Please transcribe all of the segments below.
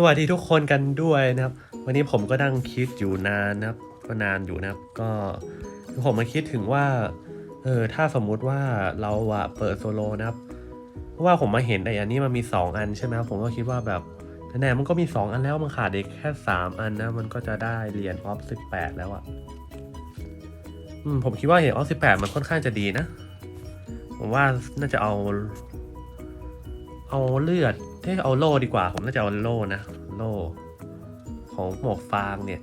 สวัสดีทุกคนกันด้วยนะครับ วันนี้ผมก็นั่งคิดอยู่นานนะครับ ก็นานอยู่นะครับก็ผมมาคิดถึงว่าเออถ้าสมมุติว่าเราอะเปิดโซโลนะครับเพราะว่าผมมาเห็นไอ้อันนี้มันมี 2 อันใช่ไหมครับผมก็คิดว่าแบบแน่ๆมันก็มี 2 อันแล้วมันขาดอีกแค่ 3 อันนะมันก็จะได้เหรียญออฟ18แแล้วอะอืมผมคิดว่าเหรียญออฟ18มันค่อนข้างจะดีนะ ผมว่าน่าจะเอา เอาเลือด เอ้ยเอาโล่ดีกว่า ผมน่าจะเอาโล่นะโล่ของหมวกฟางเนี่ย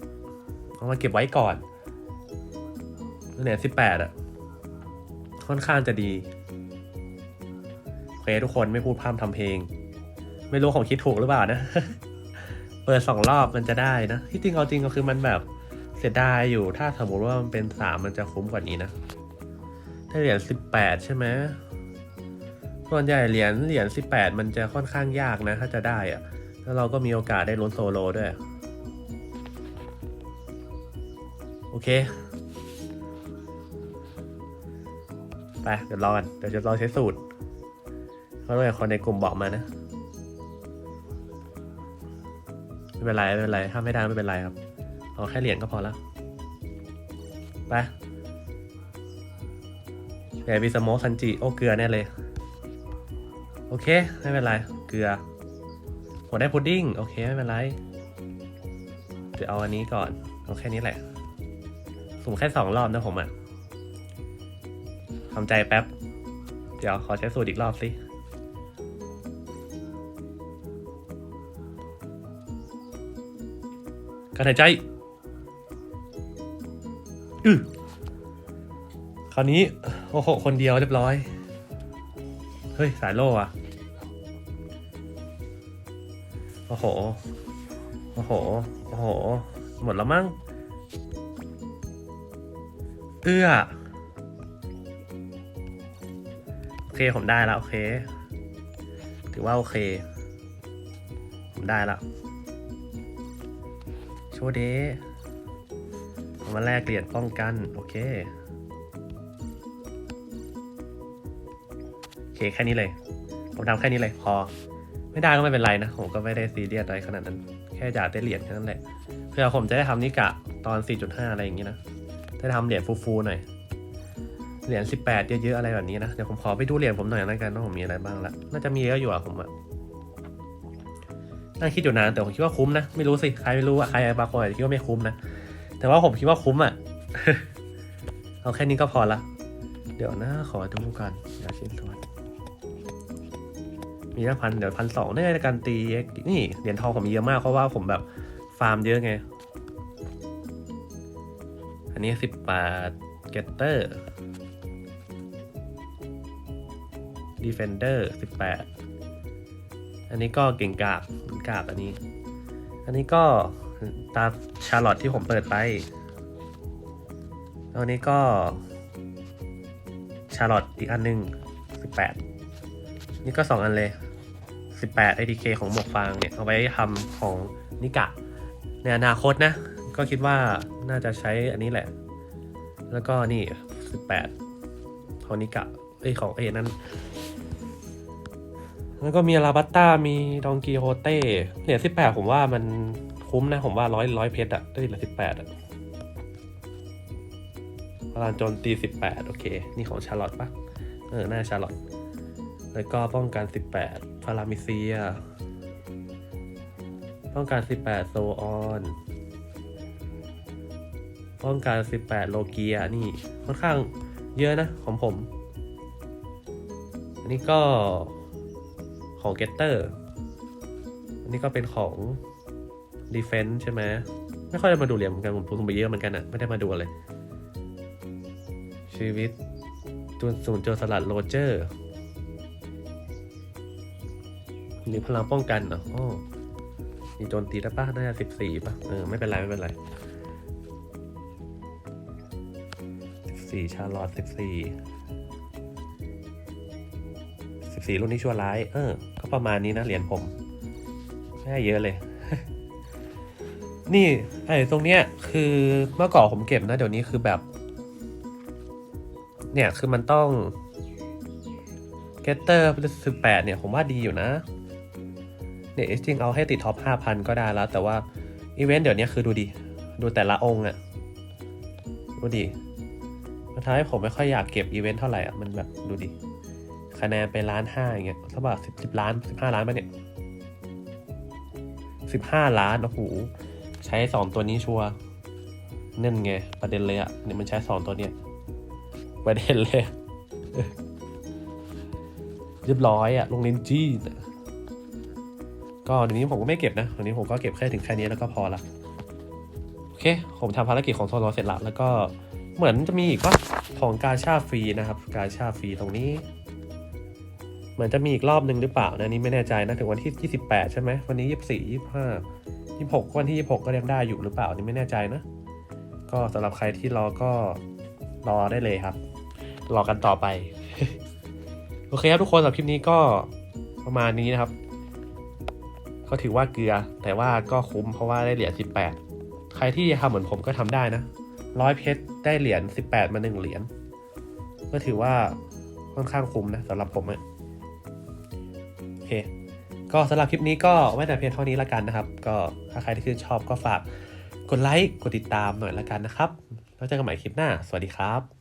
เอามาเก็บไว้ก่อนเนี่ยสิบแปดอะค่อนข้างจะดีโอเคทุกคนไม่พูดพร่ำทำเพลง ไม่รู้ผมคิดถูกหรือเปล่านะ เปิดสองรอบมันจะได้นะ ที่จริงเอาจริงก็คือมันแบบเสียดายอยู่ถ้าสมมติว่ามันเป็นสามมันจะคุ้มกว่านี้นะ ถ้าเหรียญสิบแปดใช่ไหม ส่วนใหญ่เหรียญเหรียญ18 มันจะค่อนข้างยากนะ ถ้าจะได้อะแล้วเราก็มีโอกาสได้ลุ้นโซโลด้วย โอเค ไป เดี๋ยวรอกันเดี๋ยวจะลองใช้สูตรเพราะว่าคนในกลุ่มบอกมานะ ไม่เป็นไร ไม่เป็นไร ถ้าไม่ได้ไม่เป็นไรครับ เอาแค่เหรียญก็พอแล้ว ไปเดี๋ยวมีสโมกซันจิ โอเกลือแน่เลย โอเค ไม่เป็นไร เกลือผมได้พุดดิ้ง โอเค ไม่เป็นไร เดี๋ยวเอาอันนี้ก่อนเอาแค่นี้แหละ สุ่มแค่สองรอบนะผมอะทำใจแป๊บ เดี๋ยวขอใช้สูตรอีกรอบสิการหายใจอือคราวนี้ โอ้โห คนเดียวเรียบร้อย เฮ้ย สายโล่อะโอ้โห โอ้โห โอ้โห หมดแล้วมั้ง เอื้อ โอเค ผมได้แล้วโอเค ถือว่าโอเค ผมได้แล้ว โชว์เดเอามาแลกเหรียญป้องกัน โอเค เคแค่นี้เลยผมทำแค่นี้เลยพอ ไม่ได้ก็ไม่เป็นไรนะ ผมก็ไม่ได้ซีเรียสอะไรขนาดนั้น แค่อยากได้เหรียญแค่นั้นแหละเพื่อผมจะได้ทำนิกะตอน 4.5 อะไรอย่างนี้นะได้ทำเหรียญฟูๆหน่อยเหรียญ18 เยอะๆอะไรแบบนี้นะเดี๋ยวผมขอไปดูเหรียญผมหน่อยแล้วกันว่าผมมีอะไรบ้างละน่าจะมีเยอะอยู่อะผมอะนั่งคิดอยู่นานแต่ผมคิดว่าคุ้มนะไม่รู้สิใครไม่รู้อะใครบางคนอาจจะคิดว่าไม่คุ้มนะแต่ว่าผมคิดว่าคุ้มอะเอาแค่นี้ก็พอละ เดี๋ยวนะขอดูกันเดี๋ยวชิ้นส่วน มีห้าพันเดี๋ยวพันสองได้ในการตีนี่เหรียญทองผมเยอะมากเพราะว่าผมแบบฟาร์มเยอะไง อันนี้สิบแปดเกตเตอร์ดีเฟนเดอร์สิบแปดอันนี้ก็เก่งกาบเก่งกาบอันนี้ อันนี้ก็ตามชาร์ลอตที่ผมเปิดไปอันนี้ก็ชาร์ลอตอีกอันหนึ่งสิบแปดนี่ก็ 2 อันเลย 18 IDK ของหมวกฟางเนี่ย เอาไว้ทำของนิกะ ในอนาคตนะ ก็คิดว่าน่าจะใช้อันนี้แหละ แล้วก็นี่ 18 ของนิกะเอ้ยของเอนั้น แล้วก็มีอาบัตตามีดองกีโฮเต้เหรียญ18 ผมว่ามันคุ้มนะ ผมว่าร้อยร้อยเพชรอะได้เหรียญ18อะพลังโจมตี 18 โอเค นี่ของชาร์ลอตปะเออ น่าชาร์ลอตแล้วก็ป้องกัน 18 พารามิเซีย ป้องกัน 18 โซออน ป้องกัน 18 โลเกีย นี่ค่อนข้างเยอะนะของผม อันนี้ก็ของเกตเตอร์ อันนี้ก็เป็นของ Defense ใช่ไหม ไม่ค่อยได้มาดูเหรียญเหมือนกัน ผมผมไปเยอะเหมือนกันอะไม่ได้มาดูอะไรชีวิตจุนศูนย์โจสลัดโรเจอร์ หรือพลังป้องกันเหรออ๋อมีโจมตีได้ป่ะน่าจะสิบสี่ป่ะ เออ ไม่เป็นไร ไม่เป็นไรสิบสี่ชาลอตสิบสี่สิบสี่รุ่นนี้ชั่วร้าย เออ ก็ประมาณนี้นะ เหรียญผมไม่เยอะเลย นี่ไอ้ตรงเนี้ย คือเมื่อก่อนผมเก็บนะ เดี๋ยวนี้คือแบบ เนี่ย คือมันต้องเกตเตอร์สิบแปดเนี่ย ผมว่าดีอยู่นะ เนี่ยจริงเอาให้ติดท็อป 5,000 ก็ได้แล้ว แต่ว่าอีเวนต์เดี๋ยวนี้คือดูดิ ดูแต่ละองค์อะดูดิมันทำให้ผมไม่ค่อยอยากเก็บอีเวนต์เท่าไหร่อะมันแบบดูดิ คะแนนไปล้านห้าอย่างเงี้ยถ้าบอกสิบสิบล้านสิบห้าล้านปะเนี่ยสิบห้าล้านโอ้โหใช้สองตัวนี้ชัวร์นั่นไงประเด็นเลยอะเนี่ยมันใช้สองตัวเนี้ยประเด็นเลยเรียบร้อยอะลงเลนจี้ ก็เดี๋ยวนี้ผมก็ไม่เก็บนะเดี๋ยวนี้ผมก็เก็บแค่ถึงแค่นี้แล้วก็พอละโอเค ผมทำภารกิจของโซโลเสร็จละแล้วก็เหมือนจะมีอีกว่าของกาชาฟรีนะครับ กาชาฟรีตรงนี้ เหมือนจะมีอีกรอบหนึ่งหรือเปล่านะนี่ไม่แน่ใจนะถึงวันที่ 28 ใช่ไหมวันนี้ 24 25 26วันที่ 26 ก็ยังได้อยู่หรือเปล่านี่ไม่แน่ใจนะ ก็สำหรับใครที่รอก็รอได้เลยครับ รอกันต่อไป โอเคครับทุกคนสำหรับคลิปนี้ก็ประมาณนี้นะครับ ก็ถือว่าเกลือ แต่ว่าก็คุ้มเพราะว่าได้เหรียญ18 ใครที่ทำเหมือนผมก็ทำได้นะร้อยเพชรได้เหรียญ18 มาหนึ่งเหรียญก็ถือว่าค่อนข้างคุ้มนะสำหรับผมอะโอเค ก็สำหรับคลิปนี้ก็ไว้แต่เพียงเท่านี้ละกันนะครับ ก็ถ้าใครที่ชื่นชอบก็ฝากกดไลค์กดติดตามหน่อยละกันนะครับแล้วเจอกันใหม่คลิปหน้า สวัสดีครับ